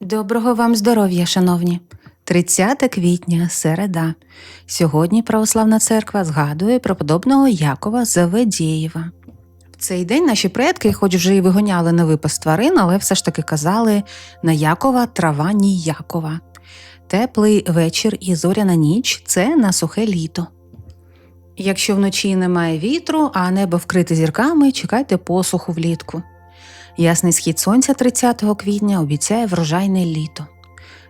Доброго вам здоров'я, шановні! 30 квітня, середа. Сьогодні Православна церква згадує преподобного Якова Заведєєва. В цей день наші предки, хоч вже й вигоняли на випас тварин, але все ж таки казали на Якова трава ніякова. Теплий вечір і зоряна ніч це на сухе літо. Якщо вночі немає вітру, а небо вкрите зірками, чекайте посуху влітку. Ясний схід сонця 30 квітня обіцяє врожайне літо.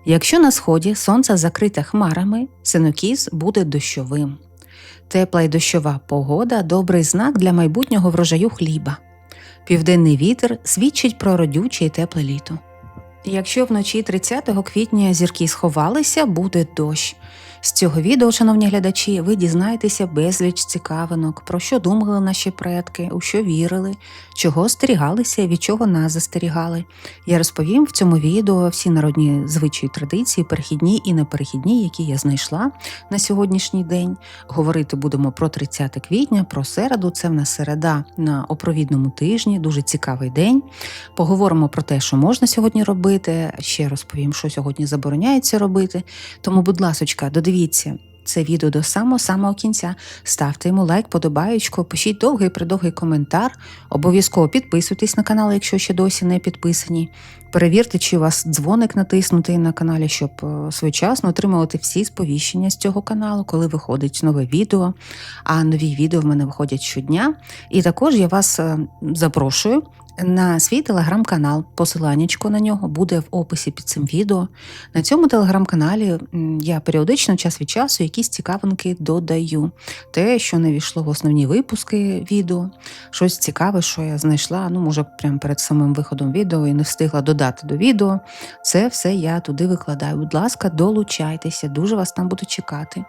Якщо на сході сонце закрите хмарами, синокіс буде дощовим. Тепла й дощова погода добрий знак для майбутнього врожаю хліба. Південний вітер свідчить про родюче й тепле літо. Якщо вночі 30 квітня зірки сховалися, буде дощ. З цього відео, шановні глядачі, ви дізнаєтеся безліч цікавинок, про що думали наші предки, у що вірили, чого остерігалися і від чого нас застерігали. Я розповім в цьому відео всі народні звичаї традиції, перехідні і неперехідні, які я знайшла на сьогоднішній день. Говорити будемо про 30 квітня, про середу. Це в нас середа на опровідному тижні, дуже цікавий день. Поговоримо про те, що можна сьогодні робити. Ще розповім, що сьогодні забороняється робити. Тому, будь ласочка, додивіться. Це відео до самого самого кінця. Ставте йому лайк, подобаєчку, пишіть довгий придовгий коментар. Обов'язково підписуйтесь на канал, якщо ще досі не підписані. Перевірте, чи у вас дзвоник натиснутий на каналі, щоб е, своєчасно отримувати всі сповіщення з цього каналу, коли виходить нове відео. А нові відео в мене виходять щодня. І також я вас е, запрошую на свій телеграм-канал. Посиланнячко на нього буде в описі під цим відео. На цьому телеграм-каналі я періодично час від часу якісь цікавинки додаю. Те, що не війшло в основні випуски відео, щось цікаве, що я знайшла, ну, може, прямо перед самим виходом відео і не встигла додати до відео. Це все я туди викладаю. Будь ласка, долучайтеся, дуже вас там буду чекати.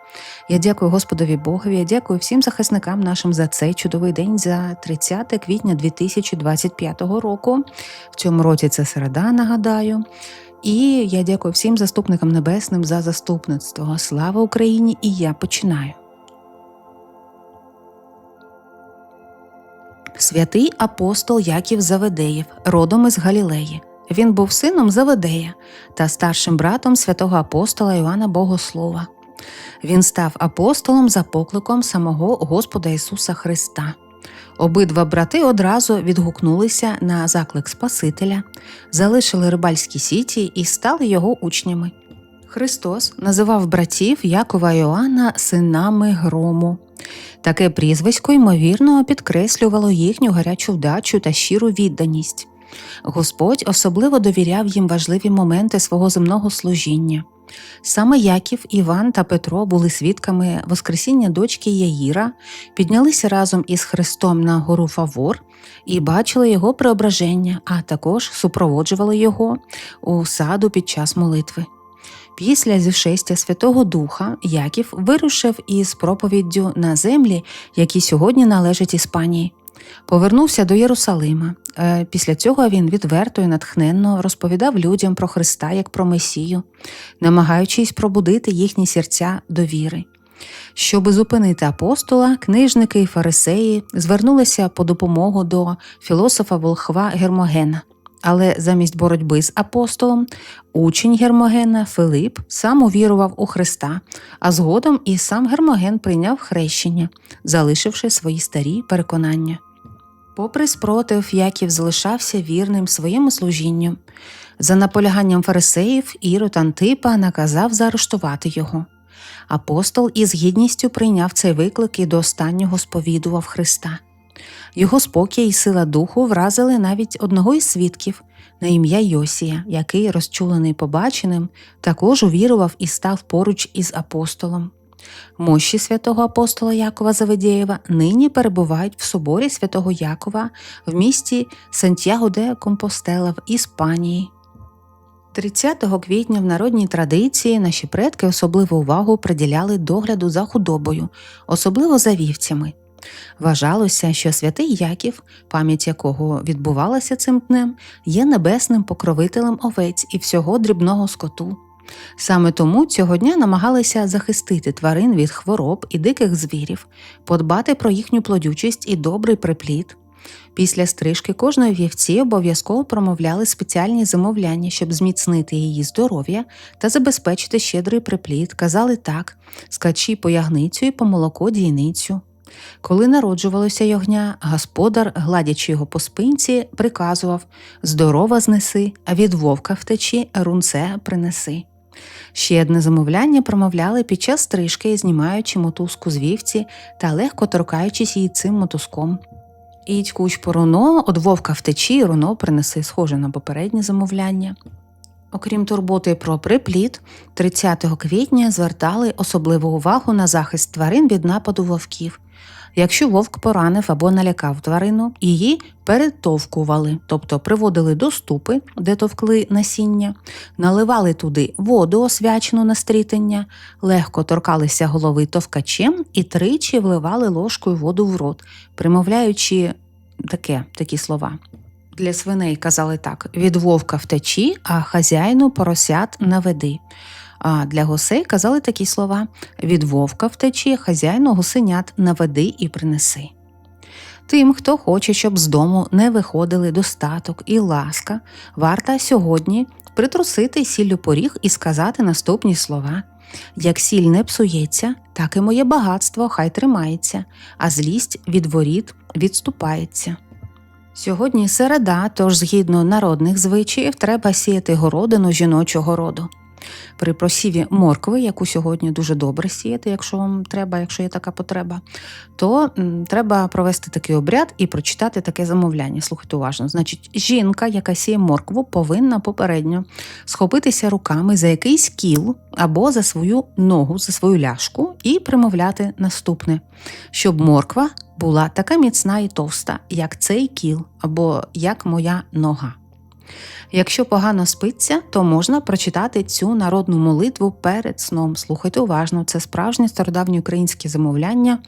Я дякую Господові Богові, я дякую всім захисникам нашим за цей чудовий день, за 30 квітня 2025 року. В цьому році це середа, нагадаю. І я дякую всім заступникам небесним за заступництво. Слава Україні! І я починаю. Святий апостол Яків Заведеєв, родом із Галілеї. Він був сином Заведея та старшим братом святого апостола Іоанна Богослова. Він став апостолом за покликом самого Господа Ісуса Христа. Обидва брати одразу відгукнулися на заклик Спасителя, залишили рибальські сіті і стали його учнями. Христос називав братів Якова і Іоанна синами грому. Таке прізвисько, ймовірно, підкреслювало їхню гарячу вдачу та щиру відданість. Господь особливо довіряв їм важливі моменти свого земного служіння. Саме Яків, Іван та Петро були свідками Воскресіння дочки Яїра, піднялися разом із Христом на гору Фавор і бачили його преображення, а також супроводжували його у саду під час молитви. Після зішестя Святого Духа Яків вирушив із проповіддю на землі, які сьогодні належать Іспанії. Повернувся до Єрусалима. Е, Після цього він відверто і натхненно розповідав людям про Христа як про Месію, намагаючись пробудити їхні серця до віри. Щоби зупинити апостола, книжники і фарисеї звернулися по допомогу до філософа волхва Гермогена. Але замість боротьби з апостолом, учень Гермогена Филип сам увірував у Христа, а згодом і сам Гермоген прийняв хрещення, залишивши свої старі переконання. Попри спротив, Яків залишався вірним своєму служінню. За наполяганням фарисеїв Ірод Антипа наказав заарештувати його. Апостол із гідністю прийняв цей виклик і до останнього сповідував Христа. Його спокій і сила духу вразили навіть одного із свідків на ім'я Йосія, який, розчулений побаченим, також увірував і став поруч із апостолом. Мощі святого апостола Якова Заведєєва нині перебувають в соборі святого Якова в місті Сантьяго де Компостела в Іспанії. 30 квітня в народній традиції наші предки особливу увагу приділяли догляду за худобою, особливо за вівцями. Вважалося, що святий Яків, пам'ять якого відбувалася цим днем, є небесним покровителем овець і всього дрібного скоту. Саме тому цього дня намагалися захистити тварин від хвороб і диких звірів, подбати про їхню плодючість і добрий приплід. Після стрижки кожної вівці обов'язково промовляли спеціальні замовляння, щоб зміцнити її здоров'я та забезпечити щедрий приплід. Казали так: скачі по ягницю і по молоко дійницю. Коли народжувалося ягня, господар, гладячи його по спинці, приказував Здорова знеси, а від вовка втечі, рунце принеси. Ще одне замовляння промовляли під час стрижки, знімаючи мотузку з вівці та легко торкаючись її цим мотузком. Ідь куч по руно, од вовка втечі, руно принеси, схоже на попереднє замовляння. Окрім турботи про приплід, 30 квітня звертали особливу увагу на захист тварин від нападу вовків. Якщо вовк поранив або налякав тварину, її перетовкували, тобто приводили до ступи, де товкли насіння, наливали туди воду, освячену на стрітення, легко торкалися голови товкачем і тричі вливали ложкою воду в рот, примовляючи таке, такі слова. Для свиней казали так: від вовка втечі, а хазяїну поросят наведи. А для гусей казали такі слова: від вовка втечі, хазяїну гусенят наведи і принеси. Тим, хто хоче, щоб з дому не виходили достаток і ласка, варта сьогодні притрусити сіллю поріг і сказати наступні слова. Як сіль не псується, так і моє багатство хай тримається, а злість від воріт відступається. Сьогодні середа, тож згідно народних звичаїв, треба сіяти городину жіночого роду. При просіві моркви, яку сьогодні дуже добре сіяти, якщо вам треба, якщо є така потреба, то треба провести такий обряд і прочитати таке замовляння. Слухайте уважно. Значить, жінка, яка сіє моркву, повинна попередньо схопитися руками за якийсь кіл або за свою ногу, за свою ляшку, і примовляти наступне, щоб морква була така міцна і товста, як цей кіл, або як моя нога. Якщо погано спиться, то можна прочитати цю народну молитву перед сном. Слухайте уважно, це справжнє стародавнє українське замовляння.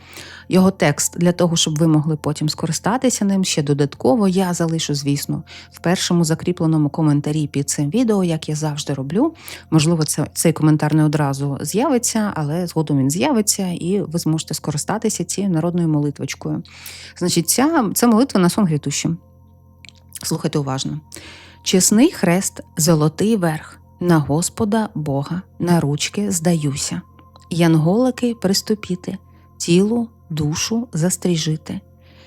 Його текст для того, щоб ви могли потім скористатися ним. Ще додатково я залишу, звісно, в першому закріпленому коментарі під цим відео, як я завжди роблю. Можливо, це, цей коментар не одразу з'явиться, але згодом він з'явиться, і ви зможете скористатися цією народною молитвочкою. Значить, ця, це молитва на сон грітущим. Слухайте уважно. Чесний хрест, золотий верх, на Господа Бога, на ручки здаюся. Янголики приступіти, тілу, душу застріжити.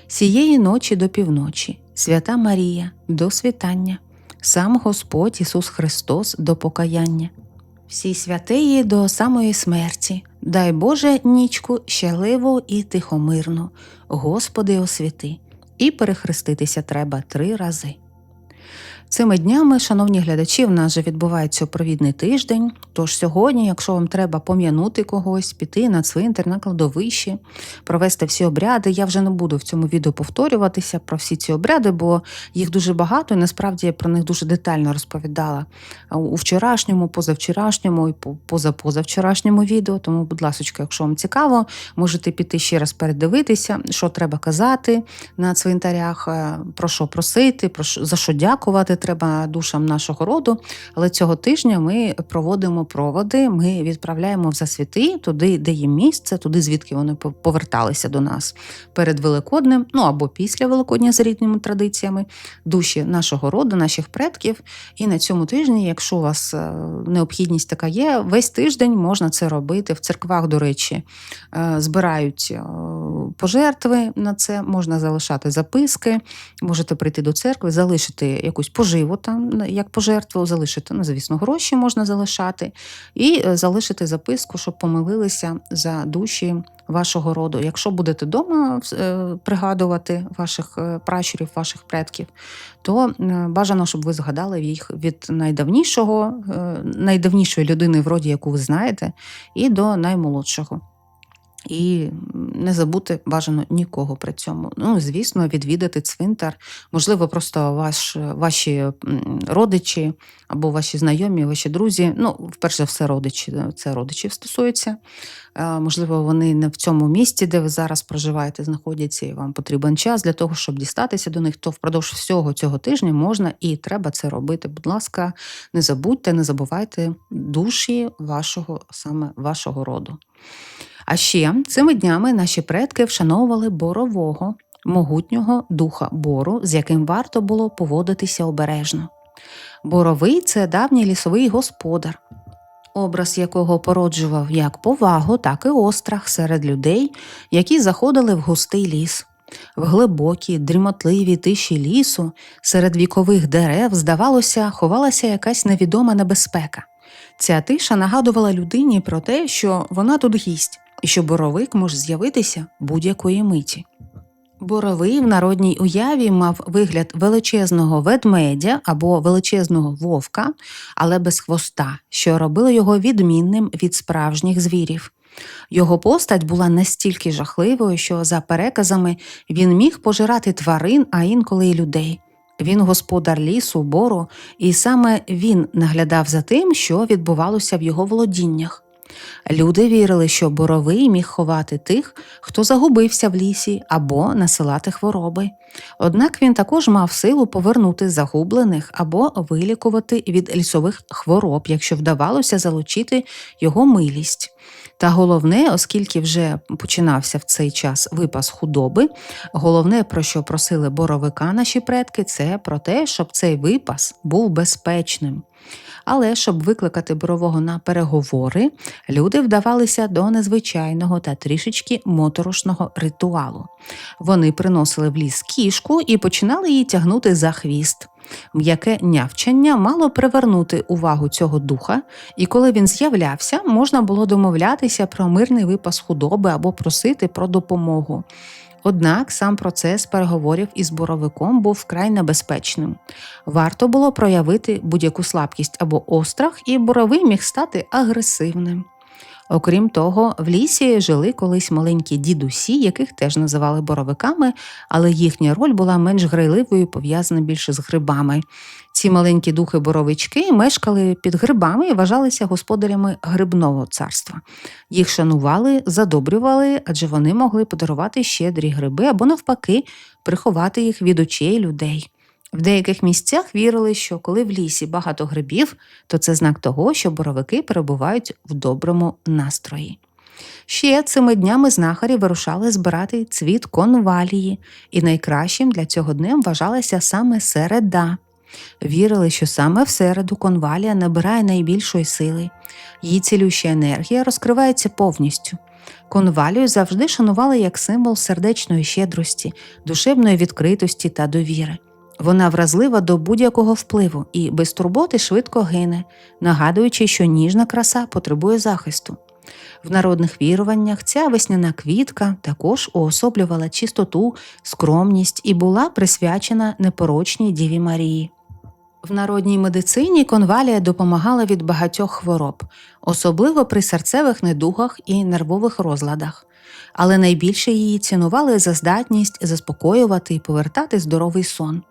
Сієї ночі до півночі, свята Марія до світання, сам Господь Ісус Христос до покаяння. Всі святиї до самої смерті, дай Боже нічку щасливу і тихомирну, Господи освіти, і перехреститися треба три рази. Цими днями, шановні глядачі, в нас же відбувається провідний тиждень. Тож сьогодні, якщо вам треба пом'янути когось, піти на цвинтар, на кладовище, провести всі обряди, я вже не буду в цьому відео повторюватися про всі ці обряди, бо їх дуже багато, і насправді я про них дуже детально розповідала у вчорашньому, позавчорашньому і позапозавчорашньому відео. Тому, будь ласка, якщо вам цікаво, можете піти ще раз передивитися, що треба казати на цвинтарях, е, про що просити, про що за що дякувати треба душам нашого роду. Але цього тижня ми проводимо проводи, ми відправляємо в засвіти туди, де їм місце, туди, звідки вони поверталися до нас перед Великоднем, ну або після Великодня за рідними традиціями, душі нашого роду, наших предків. І на цьому тижні, якщо у вас е, необхідність така є, весь тиждень можна це робити. В церквах, до речі, е, збирають е, пожертви на це, можна залишати записки, можете прийти до церкви, залишити якусь поживу там, як пожертву, залишити, ну, звісно, гроші можна залишати, і залишити записку, щоб помилилися за душі вашого роду. Якщо будете вдома пригадувати ваших пращурів, ваших предків, то бажано, щоб ви згадали їх від найдавнішого, найдавнішої людини, вроді яку ви знаєте, і до наймолодшого. І не забути бажано нікого при цьому. Ну, звісно, відвідати цвинтар. Можливо, просто ваш, ваші родичі або ваші знайомі, ваші друзі. Ну, вперше за все, родичі, це родичів стосується. Можливо, вони не в цьому місці, де ви зараз проживаєте, знаходяться, і вам потрібен час для того, щоб дістатися до них, то впродовж всього цього тижня можна і треба це робити. Будь ласка, не забудьте, не забувайте душі вашого саме вашого роду. А ще цими днями наші предки вшановували борового, могутнього духа бору, з яким варто було поводитися обережно. Боровий це давній лісовий господар, образ якого породжував як повагу, так і острах серед людей, які заходили в густий ліс. В глибокій, дрімотливій тиші лісу, серед вікових дерев, здавалося, ховалася якась невідома небезпека. Ця тиша нагадувала людині про те, що вона тут гість, що боровик може з'явитися будь-якої миті. Боровий в народній уяві мав вигляд величезного ведмедя або величезного вовка, але без хвоста, що робило його відмінним від справжніх звірів. Його постать була настільки жахливою, що, за переказами, він міг пожирати тварин, а інколи й людей. Він господар лісу, бору, і саме він наглядав за тим, що відбувалося в його володіннях. Люди вірили, що боровий міг ховати тих, хто загубився в лісі або насилати хвороби. Однак він також мав силу повернути загублених або вилікувати від лісових хвороб, якщо вдавалося залучити його милість. Та головне, оскільки вже починався в цей час випас худоби, головне, про що просили боровика наші предки, це про те, щоб цей випас був безпечним. Але щоб викликати борового на переговори, люди вдавалися до незвичайного та трішечки моторошного ритуалу. Вони приносили в ліс кішку і починали її тягнути за хвіст. М'яке нявчання мало привернути увагу цього духа, і коли він з'являвся, можна було домовлятися про мирний випас худоби або просити про допомогу. Однак сам процес переговорів із боровиком був вкрай небезпечним. Варто було проявити будь-яку слабкість або острах, і боровий міг стати агресивним. Окрім того, в лісі жили колись маленькі дідусі, яких теж називали боровиками, але їхня роль була менш грайливою, пов'язана більше з грибами. Ці маленькі духи боровички мешкали під грибами і вважалися господарями грибного царства. Їх шанували, задобрювали, адже вони могли подарувати щедрі гриби або, навпаки, приховати їх від очей людей. В деяких місцях вірили, що коли в лісі багато грибів, то це знак того, що боровики перебувають в доброму настрої. Ще цими днями знахарі вирушали збирати цвіт конвалії, і найкращим для цього днем вважалася саме середа. Вірили, що саме в середу конвалія набирає найбільшої сили, її цілюща енергія розкривається повністю. Конвалію завжди шанували як символ сердечної щедрості, душевної відкритості та довіри. Вона вразлива до будь-якого впливу і без турботи швидко гине, нагадуючи, що ніжна краса потребує захисту. В народних віруваннях ця весняна квітка також уособлювала чистоту, скромність і була присвячена непорочній Діві Марії. В народній медицині конвалія допомагала від багатьох хвороб, особливо при серцевих недугах і нервових розладах, але найбільше її цінували за здатність заспокоювати і повертати здоровий сон.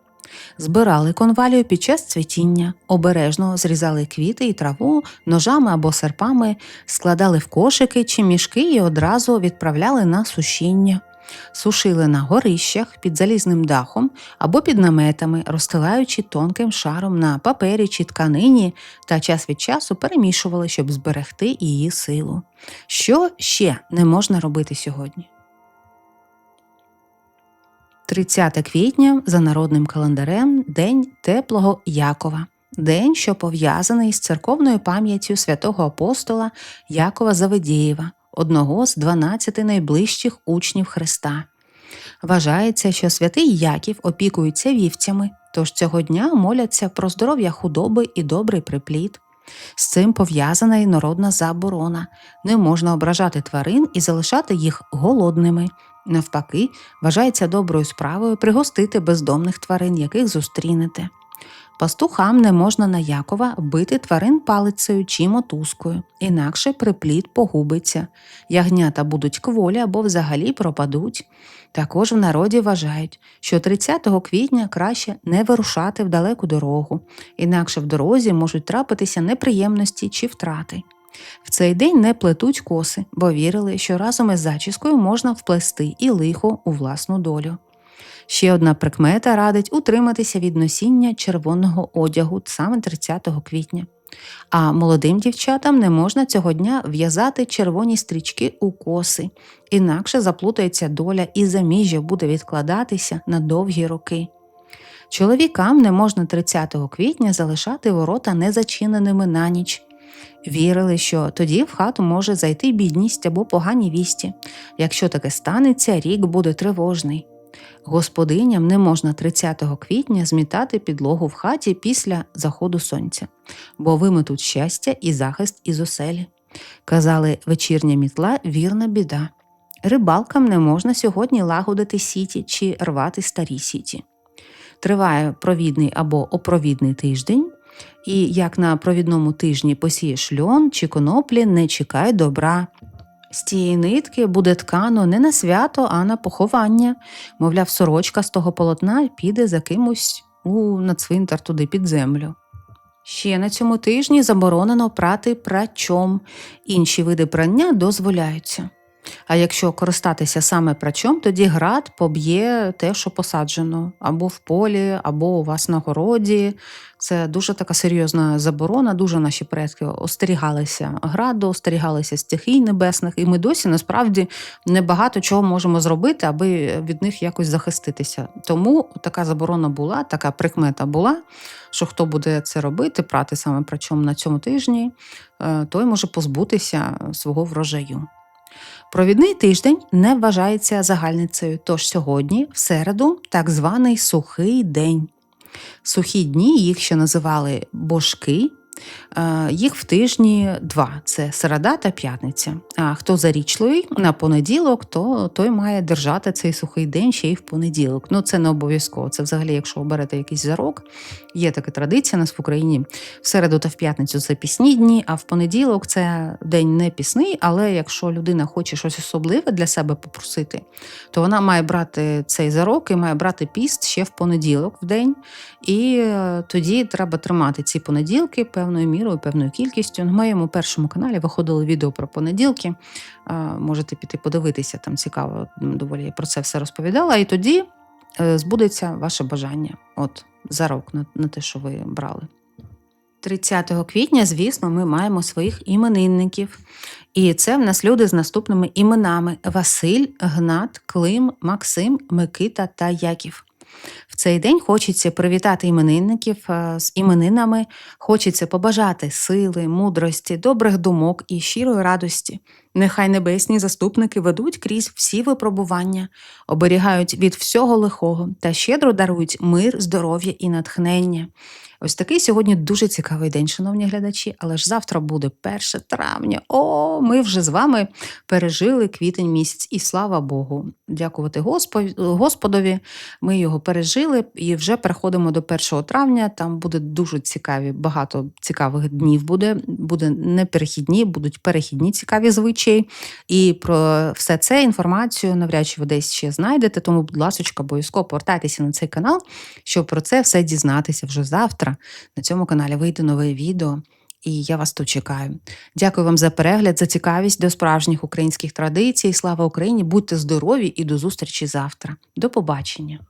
Збирали конвалію під час цвітіння, обережно зрізали квіти і траву ножами або серпами, складали в кошики чи мішки і одразу відправляли на сушіння. Сушили на горищах під залізним дахом або під наметами, розстилаючи тонким шаром на папері чи тканині та час від часу перемішували, щоб зберегти її силу. Що ще не можна робити сьогодні? 30 квітня за народним календарем День теплого Якова, день, що пов'язаний з церковною пам'яттю святого апостола Якова Заведєєва, одного з 12 найближчих учнів Христа. Вважається, що святий Яків опікується вівцями, тож цього дня моляться про здоров'я худоби і добрий приплід. З цим пов'язана й народна заборона не можна ображати тварин і залишати їх голодними. Навпаки, вважається доброю справою пригостити бездомних тварин, яких зустрінете. Пастухам не можна на Якова бити тварин палицею чи мотузкою, інакше приплід погубиться, ягнята будуть кволі або взагалі пропадуть. Також в народі вважають, що 30 квітня краще не вирушати в далеку дорогу, інакше в дорозі можуть трапитися неприємності чи втрати. В цей день не плетуть коси, бо вірили, що разом із зачіскою можна вплести і лихо у власну долю. Ще одна прикмета радить утриматися від носіння червоного одягу саме 30 квітня. А молодим дівчатам не можна цього дня в'язати червоні стрічки у коси, інакше заплутається доля і заміжжя буде відкладатися на довгі роки. Чоловікам не можна 30 квітня залишати ворота незачиненими на ніч. Вірили, що тоді в хату може зайти бідність або погані вісті. Якщо таке станеться, рік буде тривожний. Господиням не можна 30 квітня змітати підлогу в хаті після заходу сонця, бо виметуть щастя і захист із оселі. Казали, вечірня мітла вірна біда. Рибалкам не можна сьогодні лагодити сіті чи рвати старі сіті. Триває провідний або опровідний тиждень, і як на провідному тижні посієш льон чи коноплі, не чекай добра. З тієї нитки буде ткано не на свято, а на поховання. Мовляв, сорочка з того полотна піде за кимось у на цвинтар туди під землю. Ще на цьому тижні заборонено прати прачом, інші види прання дозволяються. А якщо користатися саме прачом, тоді град поб'є те, що посаджено, або в полі, або у вас на городі. Це дуже така серйозна заборона. Дуже наші предки остерігалися граду, остерігалися стихій небесних, і ми досі насправді небагато чого можемо зробити, аби від них якось захиститися. Тому така заборона була, така прикмета була. Що хто буде це робити, прати саме прачом на цьому тижні, е, той може позбутися свого врожаю. Провідний тиждень не вважається загальницею, тож сьогодні, в середу, так званий сухий день. Сухі дні їх ще називали божки. Е, Їх в тижні два це середа та п'ятниця. А хто зарічливий на понеділок, то той має держати цей сухий день ще й в понеділок. Ну це не обов'язково. Це взагалі, якщо оберете якийсь зарок, є така традиція у нас в Україні. В середу та в п'ятницю це пісні дні, а в понеділок це день не пісний. Але якщо людина хоче щось особливе для себе попросити, то вона має брати цей зарок і має брати піст ще в понеділок в день. І е, тоді треба тримати ці понеділки певною мірою, певною кількістю. На моєму першому каналі виходило відео про понеділки. Можете піти подивитися, там цікаво, доволі я про це все розповідала. І тоді е, збудеться ваше бажання. От зарок на, на те, що ви брали. 30 квітня, звісно, ми маємо своїх іменинників. І це в нас люди з наступними іменами: Василь, Гнат, Клим, Максим, Микита та Яків. В цей день хочеться привітати іменинників е, з іменинами, хочеться побажати сили, мудрості, добрих думок і щирої радості. Нехай небесні заступники ведуть крізь всі випробування, оберігають від всього лихого та щедро дарують мир, здоров'я і натхнення. Ось такий сьогодні дуже цікавий день, шановні глядачі, але ж завтра буде 1 травня. О, ми вже з вами пережили квітень місяць, і слава Богу. Дякувати Господові. Ми його пережили і вже переходимо до 1 травня. Там буде дуже цікаві, багато цікавих днів буде. Буде не перехідні, будуть перехідні цікаві звичаї. І про все це інформацію навряд чи ви десь ще знайдете. Тому, будь ласка, обов'язково повертайтеся на цей канал, щоб про це все дізнатися вже завтра. На цьому каналі вийде нове відео. І я вас тут чекаю. Дякую вам за перегляд, за цікавість до справжніх українських традицій. Слава Україні! Будьте здорові і до зустрічі завтра. До побачення!